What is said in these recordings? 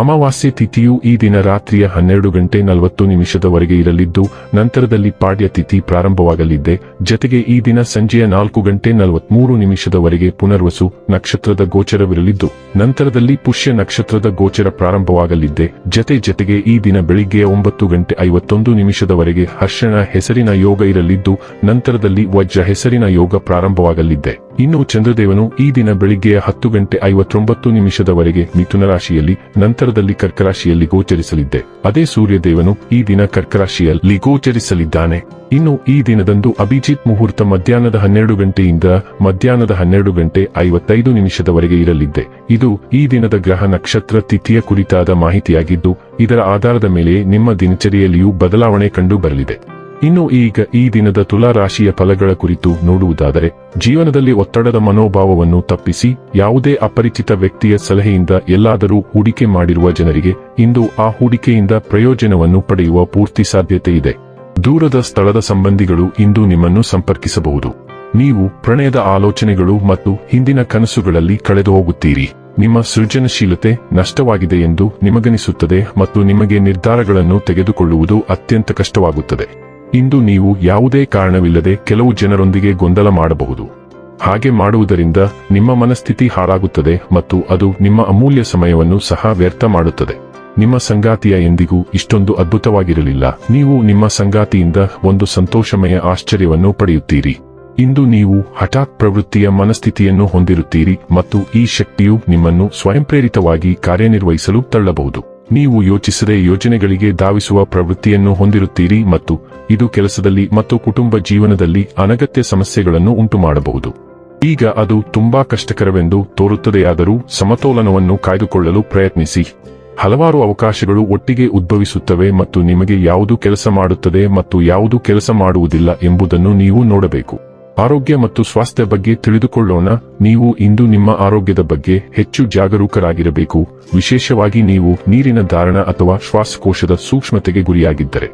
ಅಮಾವಾಸ್ಯೆ ತಿಥಿಯು ಈ ದಿನ ರಾತ್ರಿಯ ಹನ್ನೆರಡು ಗಂಟೆ ನಲವತ್ತು ನಿಮಿಷದವರೆಗೆ ಇರಲಿದ್ದು, ನಂತರದಲ್ಲಿ ಪಾಡ್ಯ ತಿಥಿ ಪ್ರಾರಂಭವಾಗಲಿದ್ದೆ ಜತೆಗೆ ಈ ದಿನ ಸಂಜೆಯ ನಾಲ್ಕು ಗಂಟೆ ನಲವತ್ಮೂರು ನಿಮಿಷದವರೆಗೆ ಪುನರ್ವಸು ನಕ್ಷತ್ರದ ಗೋಚರವಿರಲಿದ್ದು, ನಂತರದಲ್ಲಿ ಪುಷ್ಯ ನಕ್ಷತ್ರದ ಗೋಚರ ಪ್ರಾರಂಭವಾಗಲಿದ್ದೆ ಜತೆ ಜತೆಗೆ ಈ ದಿನ ಬೆಳಿಗ್ಗೆಯ ಒಂಬತ್ತು ಗಂಟೆ ಐವತ್ತೊಂದು ನಿಮಿಷದವರೆಗೆ ಹರ್ಷಣ ಹೆಸರಿನ ಯೋಗ ಇರಲಿದ್ದು, ನಂತರದಲ್ಲಿ ವಜ್ರ ಹೆಸರಿನ ಯೋಗ ಪ್ರಾರಂಭವಾಗಲಿದ್ದೆ ಇನ್ನು ಚಂದ್ರದೇವನು ಈ ದಿನ ಬೆಳಿಗ್ಗೆಯ ಹತ್ತು ಗಂಟೆ ಐವತ್ತೊಂಬತ್ತು ನಿಮಿಷದವರೆಗೆ ಮಿಥುನ ರಾಶಿಯಲ್ಲಿ ನಂತರದಲ್ಲಿ ಕರ್ಕರಾಶಿಯಲ್ಲಿ ಗೋಚರಿಸಲಿದ್ದೆ. ಅದೇ ಸೂರ್ಯದೇವನು ಈ ದಿನ ಕರ್ಕರಾಶಿಯಲ್ಲಿ ಗೋಚರಿಸಲಿದ್ದಾನೆ. ಇನ್ನು ಈ ದಿನದಂದು ಅಭಿಜಿತ್ ಮುಹೂರ್ತ ಮಧ್ಯಾಹ್ನದ ಹನ್ನೆರಡು ಗಂಟೆಯಿಂದ ಮಧ್ಯಾಹ್ನದ ಹನ್ನೆರಡು ಗಂಟೆ ಐವತ್ತೈದು ನಿಮಿಷದವರೆಗೆ ಇರಲಿದ್ದೆ. ಇದು ಈ ದಿನದ ಗ್ರಹ ನಕ್ಷತ್ರ ತಿಥಿಯ ಕುರಿತಾದ ಮಾಹಿತಿಯಾಗಿದ್ದು, ಇದರ ಆಧಾರದ ಮೇಲೆ ನಿಮ್ಮ ದಿನಚರಿಯಲ್ಲಿಯೂ ಬದಲಾವಣೆ ಕಂಡು ಬರಲಿದೆ. ಇನ್ನು ಈಗ ಈ ದಿನದ ತುಲಾ ರಾಶಿಯ ಫಲಗಳ ಕುರಿತು ನೋಡುವುದಾದರೆ, ಜೀವನದಲ್ಲಿ ಒತ್ತಡದ ಮನೋಭಾವವನ್ನು ತಪ್ಪಿಸಿ ಯಾವುದೇ ಅಪರಿಚಿತ ವ್ಯಕ್ತಿಯ ಸಲಹೆಯಿಂದ ಎಲ್ಲಾದರೂ ಹೂಡಿಕೆ ಮಾಡಿರುವ ಜನರಿಗೆ ಇಂದು ಆ ಹೂಡಿಕೆಯಿಂದ ಪ್ರಯೋಜನವನ್ನು ಪಡೆಯುವ ಪೂರ್ತಿ ಸಾಧ್ಯತೆ ಇದೆ. ದೂರದ ಸ್ಥಳದ ಸಂಬಂಧಿಗಳು ಇಂದು ನಿಮ್ಮನ್ನು ಸಂಪರ್ಕಿಸಬಹುದು. ನೀವು ಪ್ರಣಯದ ಆಲೋಚನೆಗಳು ಮತ್ತು ಹಿಂದಿನ ಕನಸುಗಳಲ್ಲಿ ಕಳೆದು ಹೋಗುತ್ತೀರಿ. ನಿಮ್ಮ ಸೃಜನಶೀಲತೆ ನಷ್ಟವಾಗಿದೆ ಎಂದು ನಿಮಗನಿಸುತ್ತದೆ ಮತ್ತು ನಿಮಗೆ ನಿರ್ಧಾರಗಳನ್ನು ತೆಗೆದುಕೊಳ್ಳುವುದು ಅತ್ಯಂತ ಕಷ್ಟವಾಗುತ್ತದೆ. ಇಂದು ನೀವು ಯಾವುದೇ ಕಾರಣವಿಲ್ಲದೆ ಕೆಲವು ಜನರೊಂದಿಗೆ ಗೊಂದಲ ಮಾಡಬಹುದು. ಹಾಗೆ ಮಾಡುವುದರಿಂದ ನಿಮ್ಮ ಮನಸ್ಥಿತಿ ಹಾಳಾಗುತ್ತದೆ ಮತ್ತು ಅದು ನಿಮ್ಮ ಅಮೂಲ್ಯ ಸಮಯವನ್ನು ಸಹ ವ್ಯರ್ಥ ಮಾಡುತ್ತದೆ. ನಿಮ್ಮ ಸಂಗಾತಿಯ ಎಂದಿಗೂ ಇಷ್ಟೊಂದು ಅದ್ಭುತವಾಗಿರಲಿಲ್ಲ. ನೀವು ನಿಮ್ಮ ಸಂಗಾತಿಯಿಂದ ಒಂದು ಸಂತೋಷಮಯ ಆಶ್ಚರ್ಯವನ್ನು ಪಡೆಯುತ್ತೀರಿ. ಇಂದು ನೀವು ಹಠಾತ್ ಪ್ರವೃತ್ತಿಯ ಮನಸ್ಥಿತಿಯನ್ನು ಹೊಂದಿರುತ್ತೀರಿ ಮತ್ತು ಈ ಶಕ್ತಿಯು ನಿಮ್ಮನ್ನು ಸ್ವಯಂಪ್ರೇರಿತವಾಗಿ ಕಾರ್ಯನಿರ್ವಹಿಸಲು ತಳ್ಳಬಹುದು. ನೀವು ಯೋಚಿಸದೆ ಯೋಜನೆಗಳಿಗೆ ಧಾವಿಸುವ ಪ್ರವೃತ್ತಿಯನ್ನು ಹೊಂದಿರುತ್ತೀರಿ ಮತ್ತು ಇದು ಕೆಲಸದಲ್ಲಿ ಮತ್ತು ಕುಟುಂಬ ಜೀವನದಲ್ಲಿ ಅನಗತ್ಯ ಸಮಸ್ಯೆಗಳನ್ನು ಉಂಟುಮಾಡಬಹುದು. ಈಗ ಅದು ತುಂಬಾ ಕಷ್ಟಕರವೆಂದು ತೋರುತ್ತದೆಯಾದರೂ ಸಮತೋಲನವನ್ನು ಕಾಯ್ದುಕೊಳ್ಳಲು ಪ್ರಯತ್ನಿಸಿ. ಹಲವಾರು ಅವಕಾಶಗಳು ಒಟ್ಟಿಗೆ ಉದ್ಭವಿಸುತ್ತವೆ ಮತ್ತು ನಿಮಗೆ ಯಾವುದು ಕೆಲಸ ಮಾಡುತ್ತದೆ ಮತ್ತು ಯಾವುದು ಕೆಲಸ ಮಾಡುವುದಿಲ್ಲ ಎಂಬುದನ್ನು ನೀವು ನೋಡಬೇಕು. ಆರೋಗ್ಯ ಮತ್ತು ಸ್ವಾಸ್ಥ್ಯ ಬಗ್ಗೆ ತಿಳಿದುಕೊಳ್ಳೋಣ. ನೀವು ಇಂದು ನಿಮ್ಮ ಆರೋಗ್ಯದ ಬಗ್ಗೆ ಹೆಚ್ಚು ಜಾಗರೂಕರಾಗಿರಬೇಕು. ವಿಶೇಷವಾಗಿ ನೀವು ನೀರಿನ ಧಾರಣ ಅಥವಾ ಶ್ವಾಸಕೋಶದ ಸೂಕ್ಷ್ಮತೆಗೆ ಗುರಿಯಾಗಿದ್ದರೆ.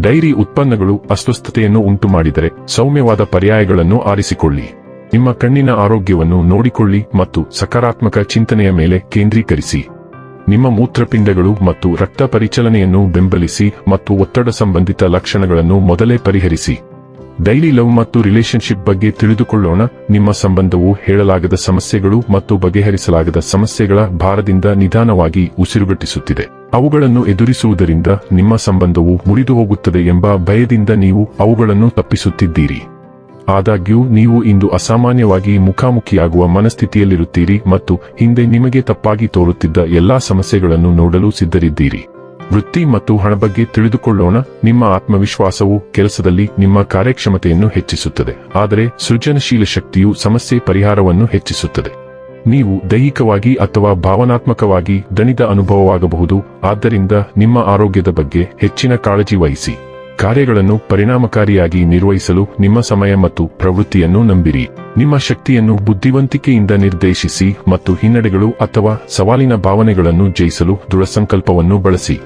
ಡೈರಿ ಉತ್ಪನ್ನಗಳು ಅಸ್ವಸ್ಥತೆಯನ್ನು ಉಂಟುಮಾಡಿದರೆ ಸೌಮ್ಯವಾದ ಪರ್ಯಾಯಗಳನ್ನು ಆರಿಸಿಕೊಳ್ಳಿ. ನಿಮ್ಮ ಕಣ್ಣಿನ ಆರೋಗ್ಯವನ್ನು ನೋಡಿಕೊಳ್ಳಿ ಮತ್ತು ಸಕಾರಾತ್ಮಕ ಚಿಂತನೆಯ ಮೇಲೆ ಕೇಂದ್ರೀಕರಿಸಿ. ನಿಮ್ಮ ಮೂತ್ರಪಿಂಡಗಳು ಮತ್ತು ರಕ್ತ ಪರಿಚಲನೆಯನ್ನು ಬೆಂಬಲಿಸಿ ಮತ್ತು ಒತ್ತಡ ಸಂಬಂಧಿತ ಲಕ್ಷಣಗಳನ್ನು ಮೊದಲೇ ಪರಿಹರಿಸಿ. ಡೈಲಿ ಲವ್ ಮತ್ತು ರಿಲೇಶನ್ಶಿಪ್ ಬಗ್ಗೆ ತಿಳಿದುಕೊಳ್ಳೋಣ. ನಿಮ್ಮ ಸಂಬಂಧವು ಹೇಳಲಾಗದ ಸಮಸ್ಯೆಗಳು ಮತ್ತು ಬಗೆಹರಿಸಲಾಗದ ಸಮಸ್ಯೆಗಳ ಭಾರದಿಂದ ನಿಧಾನವಾಗಿ ಉಸಿರುಗಟ್ಟಿಸುತ್ತಿದೆ. ಅವುಗಳನ್ನು ಎದುರಿಸುವುದರಿಂದ ನಿಮ್ಮ ಸಂಬಂಧವು ಮುರಿದು ಹೋಗುತ್ತದೆ ಎಂಬ ಭಯದಿಂದ ನೀವು ಅವುಗಳನ್ನು ತಪ್ಪಿಸುತ್ತಿದ್ದೀರಿ. ಆದಾಗ್ಯೂ, ನೀವು ಇಂದು ಅಸಾಮಾನ್ಯವಾಗಿ ಮುಖಾಮುಖಿಯಾಗುವ ಮನಸ್ಥಿತಿಯಲ್ಲಿರುತ್ತೀರಿ ಮತ್ತು ಹಿಂದೆ ನಿಮಗೆ ತಪ್ಪಾಗಿ ತೋರುತ್ತಿದ್ದ ಎಲ್ಲಾ ಸಮಸ್ಯೆಗಳನ್ನು ನೋಡಲು ಸಿದ್ಧರಿದ್ದೀರಿ. ವೃತ್ತಿ ಮತ್ತು ಹಣ ಬಗ್ಗೆ ತಿಳಿದುಕೊಳ್ಳೋಣ. ನಿಮ್ಮ ಆತ್ಮವಿಶ್ವಾಸವು ಕೆಲಸದಲ್ಲಿ ನಿಮ್ಮ ಕಾರ್ಯಕ್ಷಮತೆಯನ್ನು ಹೆಚ್ಚಿಸುತ್ತದೆ. ಆದರೆ ಸೃಜನಶೀಲ ಶಕ್ತಿಯು ಸಮಸ್ಯೆ ಪರಿಹಾರವನ್ನು ಹೆಚ್ಚಿಸುತ್ತದೆ. ನೀವು ದೈಹಿಕವಾಗಿ ಅಥವಾ ಭಾವನಾತ್ಮಕವಾಗಿ ದಣಿದ ಅನುಭವವಾಗಬಹುದು. ಆದ್ದರಿಂದ ನಿಮ್ಮ ಆರೋಗ್ಯದ ಬಗ್ಗೆ ಹೆಚ್ಚಿನ ಕಾಳಜಿ ವಹಿಸಿ. ಕಾರ್ಯಗಳನ್ನು ಪರಿಣಾಮಕಾರಿಯಾಗಿ ನಿರ್ವಹಿಸಲು ನಿಮ್ಮ ಸಮಯ ಮತ್ತು ಪ್ರವೃತ್ತಿಯನ್ನು ನಂಬಿರಿ. ನಿಮ್ಮ ಶಕ್ತಿಯನ್ನು ಬುದ್ಧಿವಂತಿಕೆಯಿಂದ ನಿರ್ದೇಶಿಸಿ ಮತ್ತು ಹಿನ್ನಡೆಗಳು ಅಥವಾ ಸವಾಲಿನ ಭಾವನೆಗಳನ್ನು ಜಯಿಸಲು ದೃಢಸಂಕಲ್ಪವನ್ನು ಬಳಸಿ.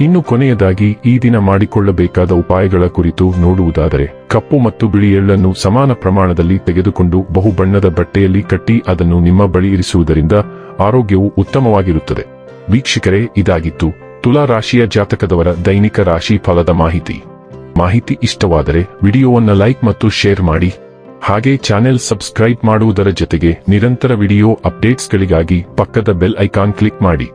ಇನ್ನು ಕೊನೆಯದಾಗಿ ಈ ದಿನ ಮಾಡಿಕೊಳ್ಳಬೇಕಾದ ಉಪಾಯಗಳ ಕುರಿತು ನೋಡುವುದಾದರೆ, ಕಪ್ಪು ಮತ್ತು ಬಿಳಿ ಎಳ್ಳನ್ನು ಸಮಾನ ಪ್ರಮಾಣದಲ್ಲಿ ತೆಗೆದುಕೊಂಡು ಬಹುಬಣ್ಣದ ಬಟ್ಟೆಯಲ್ಲಿ ಕಟ್ಟಿ ಅದನ್ನು ನಿಮ್ಮ ಬಳಿ ಇರಿಸುವುದರಿಂದ ಆರೋಗ್ಯವು ಉತ್ತಮವಾಗಿರುತ್ತದೆ. ವೀಕ್ಷಕರೇ, ಇದಾಗಿತ್ತು ತುಲಾ ರಾಶಿಯ ಜಾತಕದವರ ದೈನಿಕ ರಾಶಿ ಫಲದ ಮಾಹಿತಿ. ಮಾಹಿತಿ ಇಷ್ಟವಾದರೆ ವಿಡಿಯೋವನ್ನು ಲೈಕ್ ಮತ್ತು ಶೇರ್ ಮಾಡಿ. ಹಾಗೆ ಚಾನೆಲ್ ಸಬ್ಸ್ಕ್ರೈಬ್ ಮಾಡುವುದರ ಜೊತೆಗೆ ನಿರಂತರ ವಿಡಿಯೋ ಅಪ್ಡೇಟ್ಸ್ಗಳಿಗಾಗಿ ಪಕ್ಕದ ಬೆಲ್ ಐಕಾನ್ ಕ್ಲಿಕ್ ಮಾಡಿ.